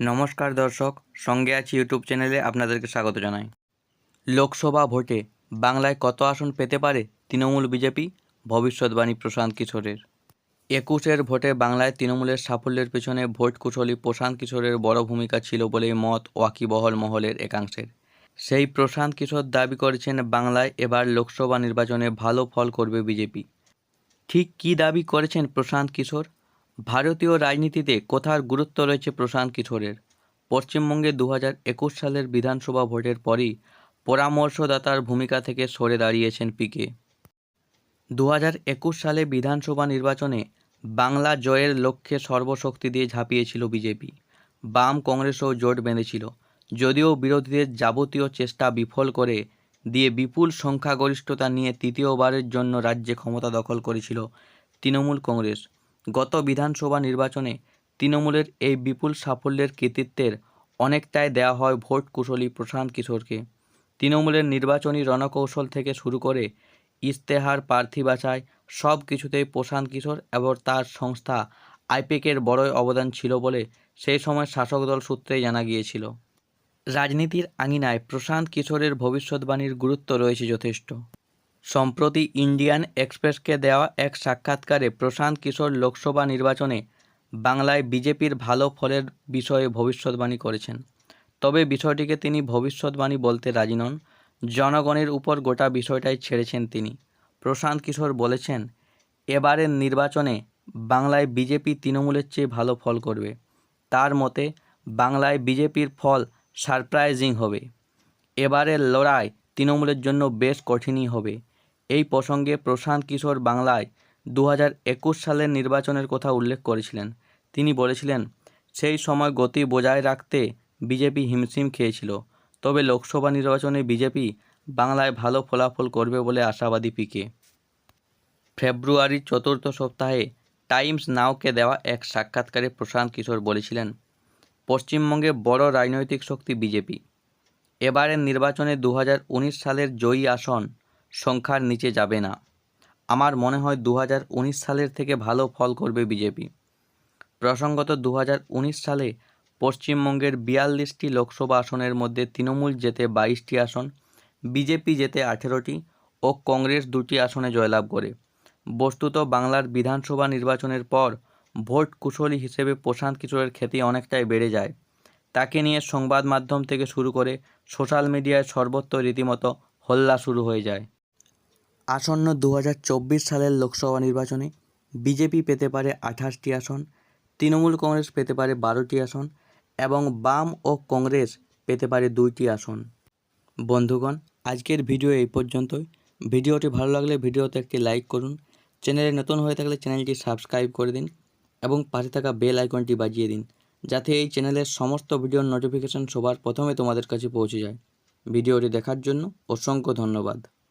নমস্কার দর্শক, সঙ্গে আছি ইউটিউব চ্যানেলে আপনাদেরকে স্বাগত জানাই। লোকসভা ভোটে বাংলায় কত আসন পেতে পারে তৃণমূল বিজেপি? ভবিষ্যৎবাণী প্রশান্ত কিশোরের। একুশের ভোটে বাংলায় তৃণমূলের সাফল্যের পেছনে ভোট কুশলী প্রশান্ত কিশোরের বড় ভূমিকা ছিল বলে মত ওয়াকিবহল মহলের একাংশের। সেই প্রশান্ত কিশোর দাবি করেছেন, বাংলায় এবার লোকসভা নির্বাচনে ভালো ফল করবে বিজেপি। ঠিক কী দাবি করেছেন প্রশান্ত কিশোর? ভারতীয় রাজনীতিতে কোথার গুরুত্ব রয়েছে প্রশান্ত কিশোরের? পশ্চিমবঙ্গে দু হাজার একুশ সালের বিধানসভা ভোটের পরই পরামর্শদাতার ভূমিকা থেকে সরে দাঁড়িয়েছেন পিকে। দু হাজার একুশ সালে বিধানসভা নির্বাচনে বাংলা জয়ের লক্ষ্যে সর্বশক্তি দিয়ে ঝাঁপিয়েছিল বিজেপি। বাম কংগ্রেসও জোট বেঁধেছিল। যদিও বিরোধীদের যাবতীয় চেষ্টা বিফল করে দিয়ে বিপুল সংখ্যাগরিষ্ঠতা নিয়ে তৃতীয়বারের জন্য রাজ্যে ক্ষমতা দখল করেছিল তৃণমূল কংগ্রেস। গত বিধানসভা নির্বাচনে তৃণমূলের এই বিপুল সাফল্যের কৃতিত্বের অনেকটাই দেওয়া হয় ভোট কুশলী প্রশান্ত কিশোরকে। তৃণমূলের নির্বাচনী রণকৌশল থেকে শুরু করে ইশতেহার প্রার্থী বাছাই সব কিছুতেই প্রশান্ত কিশোর এবং তার সংস্থা আইপেকের বড়ই অবদান ছিল বলে সেই সময় শাসক দল সূত্রেই জানা গিয়েছিল। রাজনীতির আঙিনায় প্রশান্ত কিশোরের ভবিষ্যৎবাণীর গুরুত্ব রয়েছে যথেষ্ট। সম্প্রতি ইন্ডিয়ান এক্সপ্রেসকে দেওয়া এক সাক্ষাৎকারে প্রশান্ত কিশোর লোকসভা নির্বাচনে বাংলায় বিজেপির ভালো ফলের বিষয়ে ভবিষ্যৎবাণী করেছেন। তবে বিষয়টিকে তিনি ভবিষ্যৎবাণী বলতে রাজি নন। জনগণের উপর গোটা বিষয়টাই ছেড়েছেন তিনি। প্রশান্ত কিশোর বলেছেন, এবারের নির্বাচনে বাংলায় বিজেপি তৃণমূলের চেয়ে ভালো ফল করবে। তার মতে, বাংলায় বিজেপির ফল সারপ্রাইজিং হবে। এবারের লড়াই তৃণমূলের জন্য বেশ কঠিনই হবে। এই প্রসঙ্গে প্রশান্ত কিশোর বাংলায় দু একুশ সালের নির্বাচনের কথা উল্লেখ করেছিলেন। তিনি বলেছিলেন, সেই সময় গতি বজায় রাখতে বিজেপি হিমশিম খেয়েছিল, তবে লোকসভা নির্বাচনে বিজেপি বাংলায় ভালো ফলাফল করবে বলে আশাবাদী পিকে। ফেব্রুয়ারির চতুর্থ সপ্তাহে টাইমস নাওকে দেওয়া এক সাক্ষাৎকারে প্রশান্ত কিশোর বলেছিলেন, পশ্চিমবঙ্গে বড় রাজনৈতিক শক্তি বিজেপি। এবারের নির্বাচনে দু হাজার উনিশ সালের জয়ী আসন সংখ্যার নিচে যাবে না। আমার মনে হয় দু হাজার উনিশ সালের থেকে ভালো ফল করবে বিজেপি। প্রসঙ্গত দু হাজার উনিশ সালে পশ্চিমবঙ্গের বিয়াল্লিশটি লোকসভা আসনের মধ্যে তৃণমূল জেতে বাইশটি আসন, বিজেপি জেতে আঠেরোটি ও কংগ্রেস দুটি আসনে জয়লাভ করে। বস্তুত বাংলার বিধানসভা নির্বাচনের পর ভোট কুশলী হিসেবে প্রশান্ত কিশোরের খ্যাতি অনেকটাই বেড়ে যায়। তাকে নিয়ে সংবাদ মাধ্যম থেকে শুরু করে সোশ্যাল মিডিয়ায় সর্বত্র রীতিমতো হল্লা শুরু হয়ে যায়। আসন্ন দু হাজার চব্বিশ সালের লোকসভা নির্বাচনে বিজেপি পেতে পারে আঠাশটি আসন, তৃণমূল কংগ্রেস পেতে পারে বারোটি আসন এবং বাম ও কংগ্রেস পেতে পারে দুইটি আসন। বন্ধুগণ, আজকের ভিডিও এই পর্যন্তই। ভিডিওটি ভালো লাগলে ভিডিওতে একটি লাইক করুন। চ্যানেলে নতুন হয়ে থাকলে চ্যানেলটি সাবস্ক্রাইব করে দিন এবং পাশে থাকা বেল আইকনটি বাজিয়ে দিন যাতে এই চ্যানেলের সমস্ত ভিডিওর নোটিফিকেশন সবার প্রথমে তোমাদের কাছে পৌঁছে যায়। ভিডিওটি দেখার জন্য অসংখ্য ধন্যবাদ।